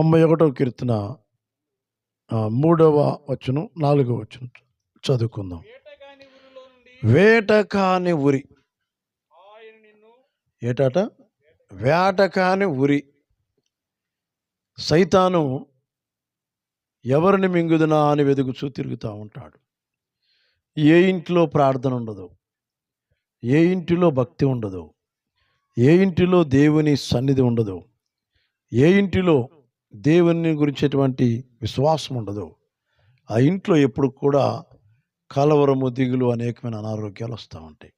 తొంభై ఒకటో కీర్తన మూడవ వచ్చును నాలుగవ వచ్చును చదువుకుందాం. వేట కాని వేటకాని ఉరి. ఏటాట? వేట ఏటాట వేటకాని ఉరి. సైతాను ఎవరిని మింగుదునా అని వెతుకుచూ తిరుగుతూ ఉంటాడు. ఏ ఇంట్లో ప్రార్థన ఉండదు. ఏ ఇంటిలో భక్తి ఉండదు. ఏ ఇంటిలో దేవుని సన్నిధి ఉండదు. ఏ ఇంటిలో దేవుని గురించేటువంటి విశ్వాసం ఉండదు. ఆ ఇంట్లో ఎప్పుడు కూడా కలవరము దిగులు అనేకమైన అనారోగ్యాలు వస్తూ ఉంటాయి.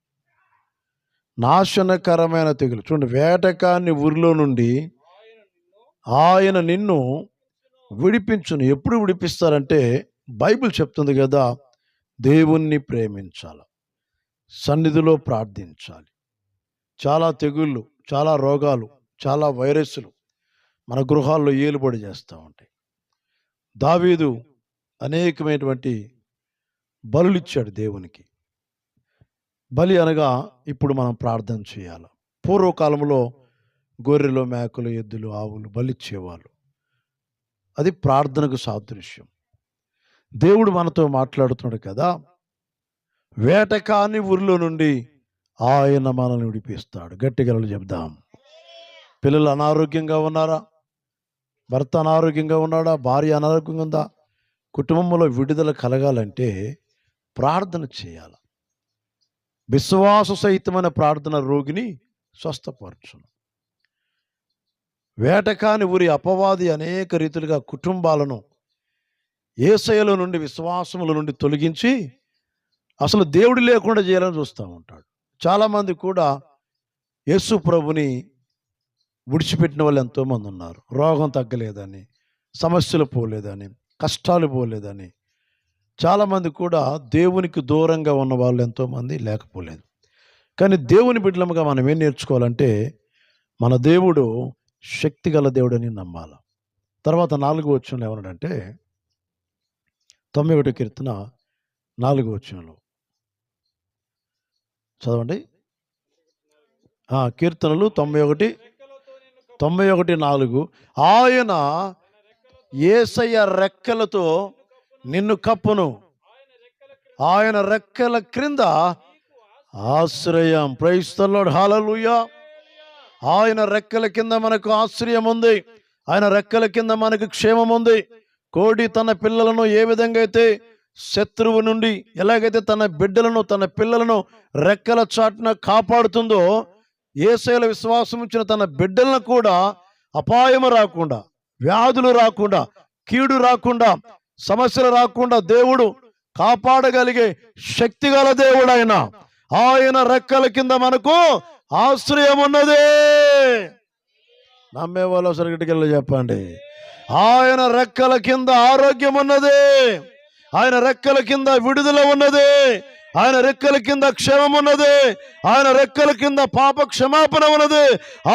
నాశనకరమైన తెగులు. చూడండి వేటకాన్ని ఊరిలో నుండి ఆయన నిన్ను విడిపించును. ఎప్పుడు విడిపిస్తారంటే బైబిల్ చెప్తుంది కదా దేవుణ్ణి ప్రేమించాలి. సన్నిధిలో ప్రార్థించాలి. చాలా తెగుళ్ళు చాలా రోగాలు చాలా వైరస్లు మన గృహాల్లో ఏలుబడి చేస్తూ ఉంటాయి. దావీదు అనేకమైనటువంటి బలులు ఇచ్చాడు దేవునికి. బలి అనగా ఇప్పుడు మనం ప్రార్థన చేయాలి. పూర్వకాలంలో గొర్రెలు మేకలు ఎద్దులు ఆవులు బలిచ్చేవాళ్ళు అది ప్రార్థనకు సాదృశ్యం. దేవుడు మనతో మాట్లాడుతున్నాడు కదా వేటకాని ఊరిలో నుండి ఆయన మనల్ని విడిపిస్తాడు. గట్టిగలలు చెప్దాం. పిల్లలు అనారోగ్యంగా ఉన్నారా? భర్త అనారోగ్యంగా ఉన్నాడా? భార్య అనారోగ్యంగా ఉందా? కుటుంబంలో విడుదల కలగాలంటే ప్రార్థన చేయాలి. విశ్వాస సహితమైన ప్రార్థన రోగిని స్వస్థపరచును. వేటకాని ఊరి అపవాది అనేక రీతులుగా కుటుంబాలను ఏసయల నుండి విశ్వాసముల నుండి తొలగించి అసలు దేవుడు లేకుండా చేయాలని చూస్తూ ఉంటాడు. చాలామంది కూడా యేసు ప్రభుని విడిచిపెట్టిన వాళ్ళు ఎంతోమంది ఉన్నారు. రోగం తగ్గలేదని సమస్యలు పోలేదని కష్టాలు పోలేదని. చాలామంది కూడా దేవునికి దూరంగా ఉన్న వాళ్ళు ఎంతోమంది లేకపోలేదు. కానీ దేవుని బిడ్డలముగా మనం ఏం నేర్చుకోవాలంటే మన దేవుడు శక్తిగల దేవుడని నమ్మాలి. తర్వాత నాలుగు వచ్చంలో ఏమన్నాడంటే తొంభై ఒకటి కీర్తన నాలుగు వచ్చంలో చదవండి. కీర్తనలు తొంభై ఒకటి తొంభై ఒకటి నాలుగు. ఆయన ఏసయ్య రెక్కలతో నిన్ను కప్పును. ఆయన రెక్కల క్రింద ఆశ్రయం. ప్రయిస్తున్నాడు హాలలుయా ఆయన రెక్కల కింద మనకు ఆశ్రయం ఉంది. ఆయన రెక్కల కింద మనకు క్షేమం ఉంది. కోడి తన పిల్లలను ఏ విధంగా అయితే శత్రువు నుండి ఎలాగైతే తన బిడ్డలను తన పిల్లలను రెక్కల చాటున కాపాడుతుందో ఏసైల విశ్వాసం ఉంచిన తన బిడ్డలను కూడా అపాయము రాకుండా వ్యాధులు రాకుండా కీడు రాకుండా సమస్యలు రాకుండా దేవుడు కాపాడగలిగే శక్తిగల దేవుడు ఆయన ఆయన రెక్కల కింద మనకు ఆశ్రయం ఉన్నది నమ్మే వాళ్ళు సరిగటికెళ్ళి చెప్పండి. ఆయన రెక్కల కింద ఆరోగ్యం ఉన్నది ఆయన రెక్కల కింద విడుదల ఉన్నది. ఆయన రెక్కల కింద క్షేమం ఉన్నది. ఆయన రెక్కల కింద పాప క్షమాపణ ఉన్నది.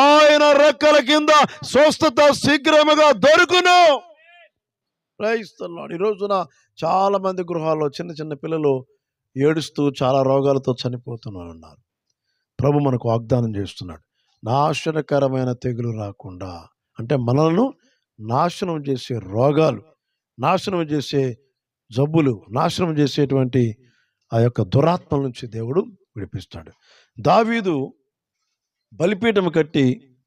ఆయన రెక్కల కింద స్వస్థత శీఘ్రముగా దొరుకును. ప్రయత్నిస్తున్నాడు ఈ రోజున చాలా మంది గృహాల్లో చిన్న చిన్న పిల్లలు ఏడుస్తూ చాలా రోగాలతో చనిపోతున్నారు ఉన్నారు ప్రభు మనకు వాగ్దానం చేస్తున్నాడు. నాశనకరమైన తెగులు రాకుండా అంటే మనలను నాశనం చేసే రోగాలు నాశనం చేసే జబ్బులు నాశనం చేసేటువంటి ఆ యొక్క దురాత్మల నుంచి దేవుడు విడిపిస్తాడు. దావీదు బలిపీఠం కట్టి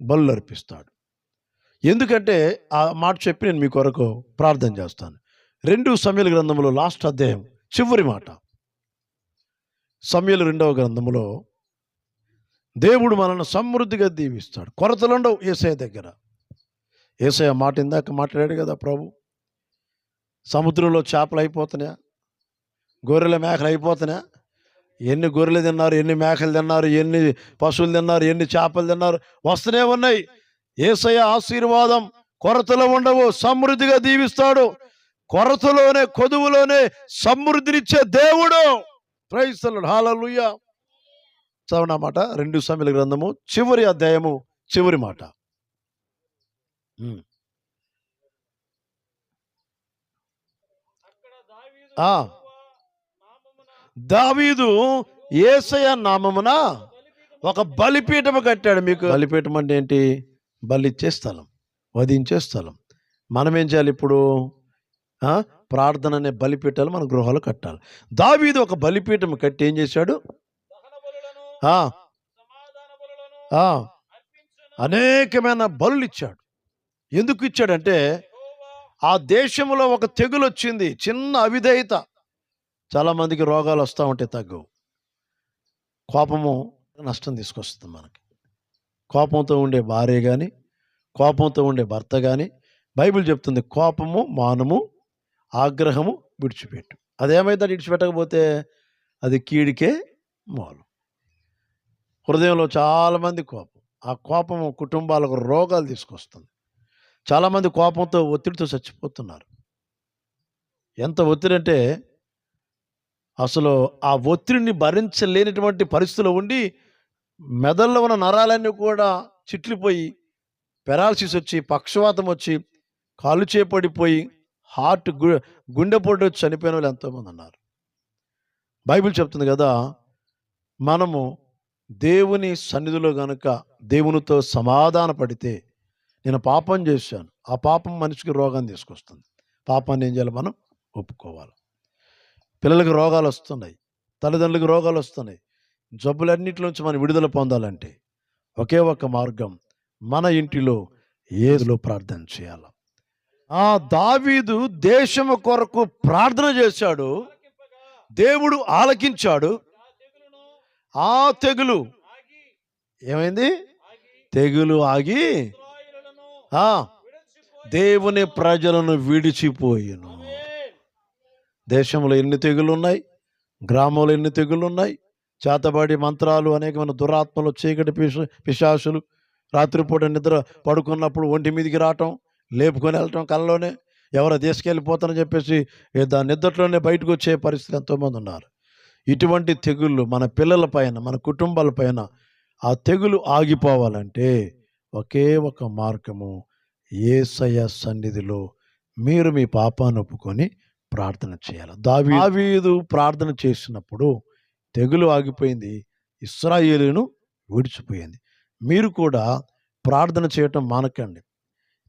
బలు అర్పిస్తాడు ఎందుకంటే ఆ మాట చెప్పి నేను మీ కొరకు ప్రార్థన చేస్తాను. రెండు సమయల గ్రంథంలో లాస్ట్ అధ్యాయం చివరి మాట. సమయలు రెండవ గ్రంథములో దేవుడు మనల్ని సమృద్ధిగా దీవిస్తాడు. కొరతలుండవు ఏసయ దగ్గర. ఏసయ మాట ఇందాక మాట్లాడాడు కదా ప్రభు. సముద్రంలో చేపలు అయిపోతున్నాయా? గొర్రెల మేకలు అయిపోతున్నాయా ఎన్ని గొర్రెలు తిన్నారు ఎన్ని మేకలు తిన్నారు ఎన్ని పశువులు తిన్నారు ఎన్ని చేపలు తిన్నారు వస్తూనే ఉన్నాయి. ఏసయ ఆశీర్వాదం కొరతలు ఉండవు సమృద్ధిగా దీవిస్తాడు. కొరతలోనే కొదువులోనే సమృద్ధినిచ్చే దేవుడు. ప్రైస్తలు హాలలుయ్య చదవనమాట రెండు సమయాల గ్రంథము చివరి అధ్యాయము చివరి మాట. ఆ. దావీదు ఏసయ నామమున ఒక బలిపీఠం కట్టాడు మీకు. బలిపీఠం అంటే ఏంటి? బలిచ్చే స్థలం వధించే స్థలం. మనం ఏం చేయాలి ఇప్పుడు? ప్రార్థన అనే బలిపీఠాలు మన గృహాలు కట్టాలి. దావీదు ఒక బలిపీఠం కట్టి ఏం చేశాడు? అనేకమైన బలులు ఇచ్చాడు. ఎందుకు ఇచ్చాడంటే ఆ దేశంలో ఒక తెగులు వచ్చింది చిన్న అవిధేయత. చాలామందికి రోగాలు వస్తూ ఉంటాయి తగ్గవు. కోపము నష్టం తీసుకొస్తుంది మనకి. కోపంతో ఉండే భార్య కానీ కోపంతో ఉండే భర్త కానీ బైబిల్ చెప్తుంది కోపము మానము ఆగ్రహము విడిచిపెట్టు. అదేమైతే విడిచిపెట్టకపోతే అది కీడికే మూలం. హృదయంలో చాలామంది కోపం. ఆ కోపము కుటుంబాలకు రోగాలు తీసుకొస్తుంది. చాలామంది కోపంతో ఒత్తిడితో చచ్చిపోతున్నారు. ఎంత ఒత్తిడి అంటే అసలు ఆ ఒత్తిడిని భరించలేనటువంటి పరిస్థితిలో ఉండి మెదల్లో ఉన్న నరాలన్నీ కూడా చిట్లిపోయి పెరాలసిస్ వచ్చి పక్షవాతం వచ్చి కాలు చేపడిపోయి హార్ట్ గు గుండెపోటు వచ్చి చనిపోయిన వాళ్ళు ఎంతోమంది ఉన్నారు. బైబిల్ చెప్తుంది కదా మనము దేవుని సన్నిధిలో గనుక దేవునితో సమాధాన పడితే నేను పాపం చేశాను. ఆ పాపం మనిషికి రోగం తీసుకొస్తుంది. పాపాన్ని ఏం చేయాలి మనం? ఒప్పుకోవాలి. పిల్లలకి రోగాలు వస్తున్నాయి. తల్లిదండ్రులకు రోగాలు వస్తున్నాయి. జబ్బులన్నింటిలోంచి మనం విడుదల పొందాలంటే ఒకే ఒక మార్గం మన ఇంటిలో ఏదిలో ప్రార్థన చేయాలి. ఆ దావీదు దేశము కొరకు ప్రార్థన చేశాడు. దేవుడు ఆలకించాడు. ఆ తెగులు ఏమైంది? తెగులు ఆగి దేవుని ప్రజలను విడిచిపోయిను. దేశంలో ఎన్ని తెగులు ఉన్నాయి గ్రామంలో ఎన్ని తెగులు ఉన్నాయి చేతబడి మంత్రాలు అనేకమైన దురాత్మలు చీకటి పిశ పిశాసులు రాత్రిపూట నిద్ర పడుకున్నప్పుడు ఒంటి మీదికి రావటం లేపుకొని వెళ్ళటం కళ్ళలోనే ఎవరో తీసుకెళ్ళిపోతారని చెప్పేసి దాని నిద్రలోనే బయటకు వచ్చే పరిస్థితి ఎంతోమంది ఉన్నారు. ఇటువంటి తెగుళ్ళు మన పిల్లల పైన మన కుటుంబాల పైన ఆ తెగులు ఆగిపోవాలంటే ఒకే ఒక మార్గము ఏసయ సన్నిధిలో మీరు మీ పాపాన్ని ఒప్పుకొని ప్రార్థన చేయాలి. దావీదు ప్రార్థన చేసినప్పుడు తెగులు ఆగిపోయింది. ఇస్రాయేలును విడిచిపోయింది. మీరు కూడా ప్రార్థన చేయటం మానకండి.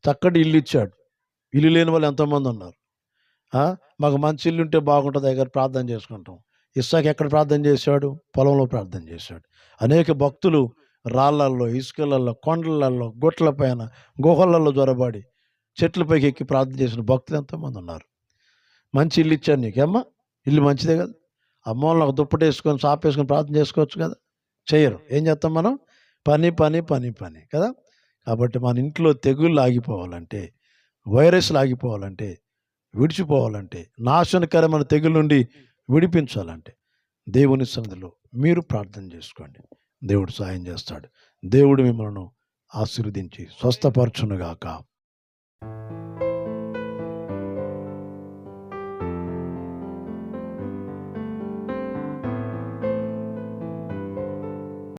చక్కటి ఇల్లు ఇచ్చాడు. ఇల్లు లేని వాళ్ళు ఎంతోమంది ఉన్నారు. మాకు మంచి ఇల్లు ఉంటే బాగుంటుంది. దగ్గర ప్రార్థన చేసుకుంటాం. ఇస్సాక్ ఎక్కడ ప్రార్థన చేశాడు? పొలంలో ప్రార్థన చేశాడు. అనేక భక్తులు రాళ్ళల్లో ఇసుకలలో కొండలలో గుట్ల పైన గుహలలో జ్వరబడి చెట్లపైకి ఎక్కి ప్రార్థన చేసిన భక్తులు ఎంతోమంది ఉన్నారు. మంచి ఇల్లు ఇచ్చాను నీకేమ్మా ఇల్లు మంచిదే కదా. అమ్మోళ్ళని ఒక దుప్పటి వేసుకొని సాపేసుకొని ప్రార్థన చేసుకోవచ్చు కదా. చేయరు. ఏం చేస్తాం మనం? పని పని పని పని కదా. కాబట్టి మన ఇంట్లో తెగుళ్ళు ఆగిపోవాలంటే వైరస్లు ఆగిపోవాలంటే విడిచిపోవాలంటే నాశనకరమైన తెగుల నుండి విడిపించాలంటే దేవుని సన్నిధిలో మీరు ప్రార్థన చేసుకోండి. దేవుడు సాయం చేస్తాడు. దేవుడు మిమ్మల్ని ఆశీర్వదించి స్వస్థపరచునుగాక.